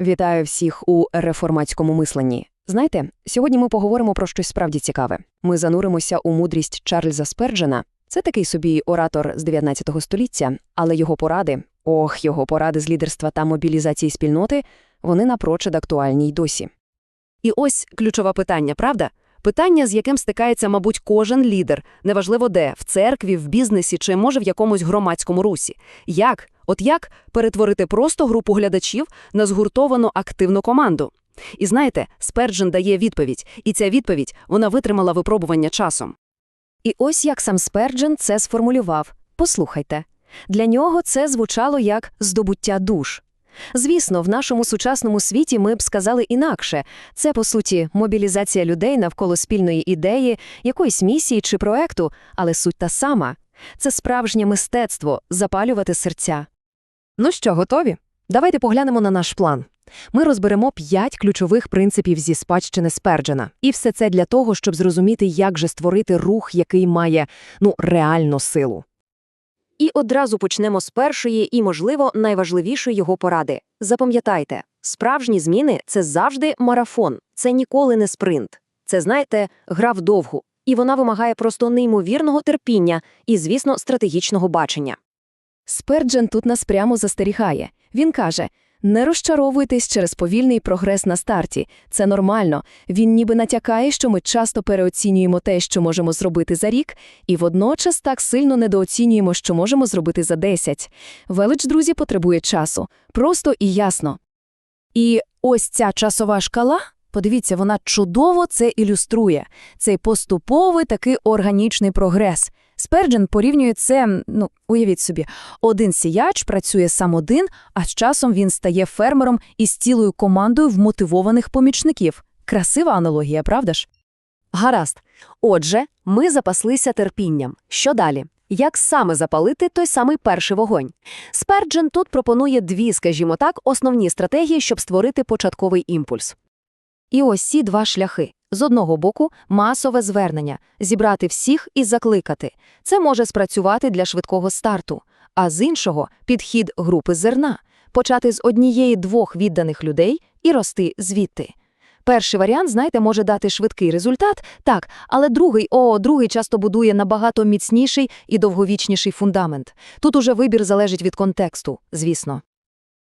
Вітаю всіх у реформатському мисленні. Знаєте, сьогодні ми поговоримо про щось справді цікаве. Ми зануримося у мудрість Чарльза Сперджена. Це такий собі оратор з 19 століття, але його поради, ох, його поради з лідерства та мобілізації спільноти, вони напрочуд актуальні й досі. І ось ключове питання, правда? Питання, з яким стикається, мабуть, кожен лідер, неважливо де, в церкві, в бізнесі чи, може, в якомусь громадському русі. Як? От як перетворити просто групу глядачів на згуртовану активну команду? І знаєте, Сперджен дає відповідь, і ця відповідь, вона витримала випробування часом. І ось як сам Сперджен це сформулював. Послухайте. Для нього це звучало як здобуття душ. Звісно, в нашому сучасному світі ми б сказали інакше. Це, по суті, мобілізація людей навколо спільної ідеї, якоїсь місії чи проекту, але суть та сама. Це справжнє мистецтво – запалювати серця. Ну що, готові? Давайте поглянемо на наш план. Ми розберемо п'ять ключових принципів зі спадщини Сперджена. І все це для того, щоб зрозуміти, як же створити рух, який має, ну, реальну силу. І одразу почнемо з першої і, можливо, найважливішої його поради. Запам'ятайте, справжні зміни – це завжди марафон, це ніколи не спринт. Це, знаєте, гра вдовгу. І вона вимагає просто неймовірного терпіння і, звісно, стратегічного бачення. Сперджен тут нас прямо застерігає. Він каже, не розчаровуйтесь через повільний прогрес на старті. Це нормально. Він ніби натякає, що ми часто переоцінюємо те, що можемо зробити за рік, і водночас так сильно недооцінюємо, що можемо зробити за 10. Велич, друзі, потребує часу. Просто і ясно. І ось ця часова шкала, подивіться, вона чудово це ілюструє. Цей поступовий такий органічний прогрес. Сперджен порівнює це, ну, уявіть собі, один сіяч працює сам один, а з часом він стає фермером із цілою командою вмотивованих помічників. Красива аналогія, правда ж? Гаразд. Отже, ми запаслися терпінням. Що далі? Як саме запалити той самий перший вогонь? Сперджен тут пропонує дві, скажімо так, основні стратегії, щоб створити початковий імпульс. І ось ці два шляхи. З одного боку, масове звернення – зібрати всіх і закликати. Це може спрацювати для швидкого старту. А з іншого – підхід групи зерна – почати з однієї-двох відданих людей і рости звідти. Перший варіант, знаєте, може дати швидкий результат, так, але другий, о, другий часто будує набагато міцніший і довговічніший фундамент. Тут уже вибір залежить від контексту, звісно.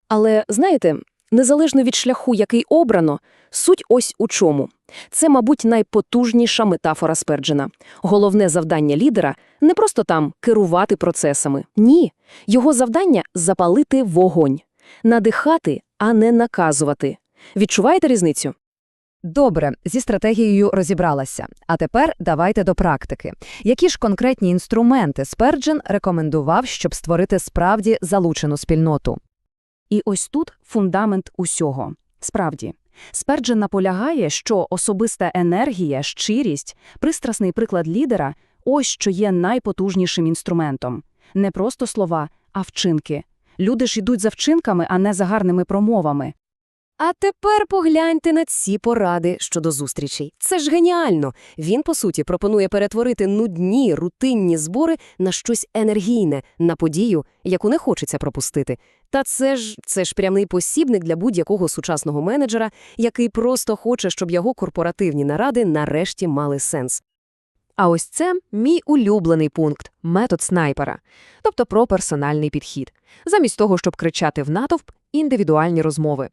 Але, знаєте, незалежно від шляху, який обрано, суть ось у чому. Це, мабуть, найпотужніша метафора Сперджена. Головне завдання лідера – не просто там керувати процесами. Ні. Його завдання – запалити вогонь. Надихати, а не наказувати. Відчуваєте різницю? Добре, зі стратегією розібралася. А тепер давайте до практики. Які ж конкретні інструменти Сперджен рекомендував, щоб створити справді залучену спільноту? І ось тут фундамент усього. Справді, Сперджен наполягає, що особиста енергія, щирість, пристрасний приклад лідера – ось що є найпотужнішим інструментом. Не просто слова, а вчинки. Люди ж йдуть за вчинками, а не за гарними промовами. А тепер погляньте на ці поради щодо зустрічей. Це ж геніально. Він, по суті, пропонує перетворити нудні, рутинні збори на щось енергійне, на подію, яку не хочеться пропустити. Та це ж це ж прямий посібник для будь-якого сучасного менеджера, який просто хоче, щоб його корпоративні наради нарешті мали сенс. А ось це мій улюблений пункт – метод снайпера, тобто про персональний підхід. Замість того, щоб кричати в натовп, індивідуальні розмови.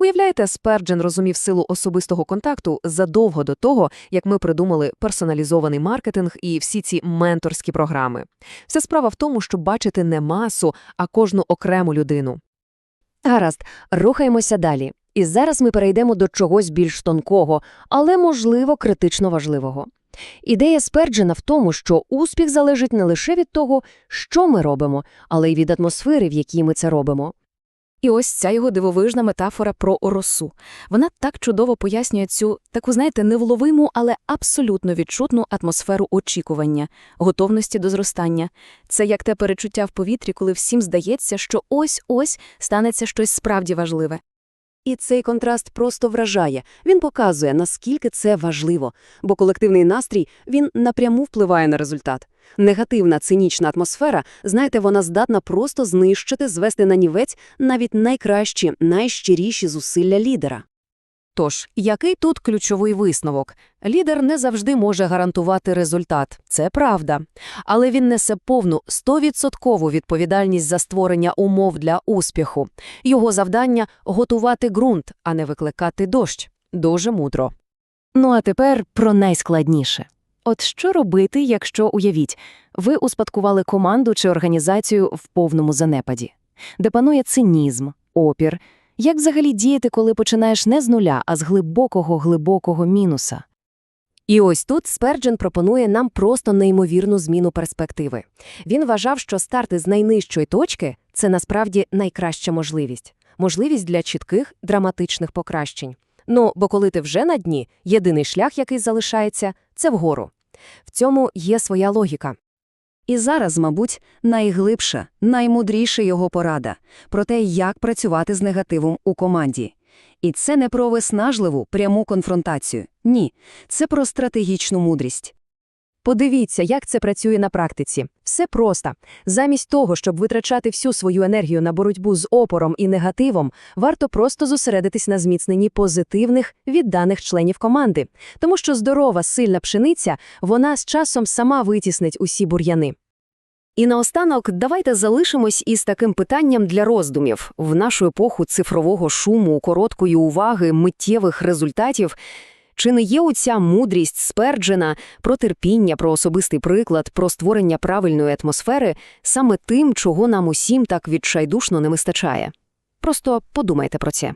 Уявляєте, Сперджен розумів силу особистого контакту задовго до того, як ми придумали персоналізований маркетинг і всі ці менторські програми. Вся справа в тому, щоб бачити не масу, а кожну окрему людину. Гаразд, рухаємося далі. І зараз ми перейдемо до чогось більш тонкого, але, можливо, критично важливого. Ідея Сперджена в тому, що успіх залежить не лише від того, що ми робимо, але й від атмосфери, в якій ми це робимо. І ось ця його дивовижна метафора про росу. Вона так чудово пояснює цю таку, знаєте, невловиму, але абсолютно відчутну атмосферу очікування, готовності до зростання. Це як те перечуття в повітрі, коли всім здається, що ось-ось станеться щось справді важливе. І цей контраст просто вражає. Він показує, наскільки це важливо, бо колективний настрій, він напряму впливає на результат. Негативна цинічна атмосфера, знаєте, вона здатна просто знищити, звести на нівець навіть найкращі, найщиріші зусилля лідера. Тож, який тут ключовий висновок? Лідер не завжди може гарантувати результат, це правда. Але він несе повну 100% відповідальність за створення умов для успіху. Його завдання – готувати ґрунт, а не викликати дощ. Дуже мудро. Ну а тепер про найскладніше. От що робити, якщо, уявіть, ви успадкували команду чи організацію в повному занепаді, де панує цинізм, опір, як взагалі діяти, коли починаєш не з нуля, а з глибокого-глибокого мінуса? І ось тут Сперджен пропонує нам просто неймовірну зміну перспективи. Він вважав, що старти з найнижчої точки – це насправді найкраща можливість. Можливість для чітких, драматичних покращень. Ну, бо коли ти вже на дні, єдиний шлях, який залишається – це вгору. В цьому є своя логіка. І зараз, мабуть, найглибша, наймудріша його порада про те, як працювати з негативом у команді. І це не про виснажливу, пряму конфронтацію. Ні, це про стратегічну мудрість. Подивіться, як це працює на практиці. Все просто. Замість того, щоб витрачати всю свою енергію на боротьбу з опором і негативом, варто просто зосередитись на зміцненні позитивних, відданих членів команди. Тому що здорова, сильна пшениця, вона з часом сама витіснить усі бур'яни. І наостанок давайте залишимось із таким питанням для роздумів. В нашу епоху цифрового шуму, короткої уваги, миттєвих результатів – чи не є оця мудрість Сперджена про терпіння, про особистий приклад, про створення правильної атмосфери саме тим, чого нам усім так відчайдушно не вистачає? Просто подумайте про це.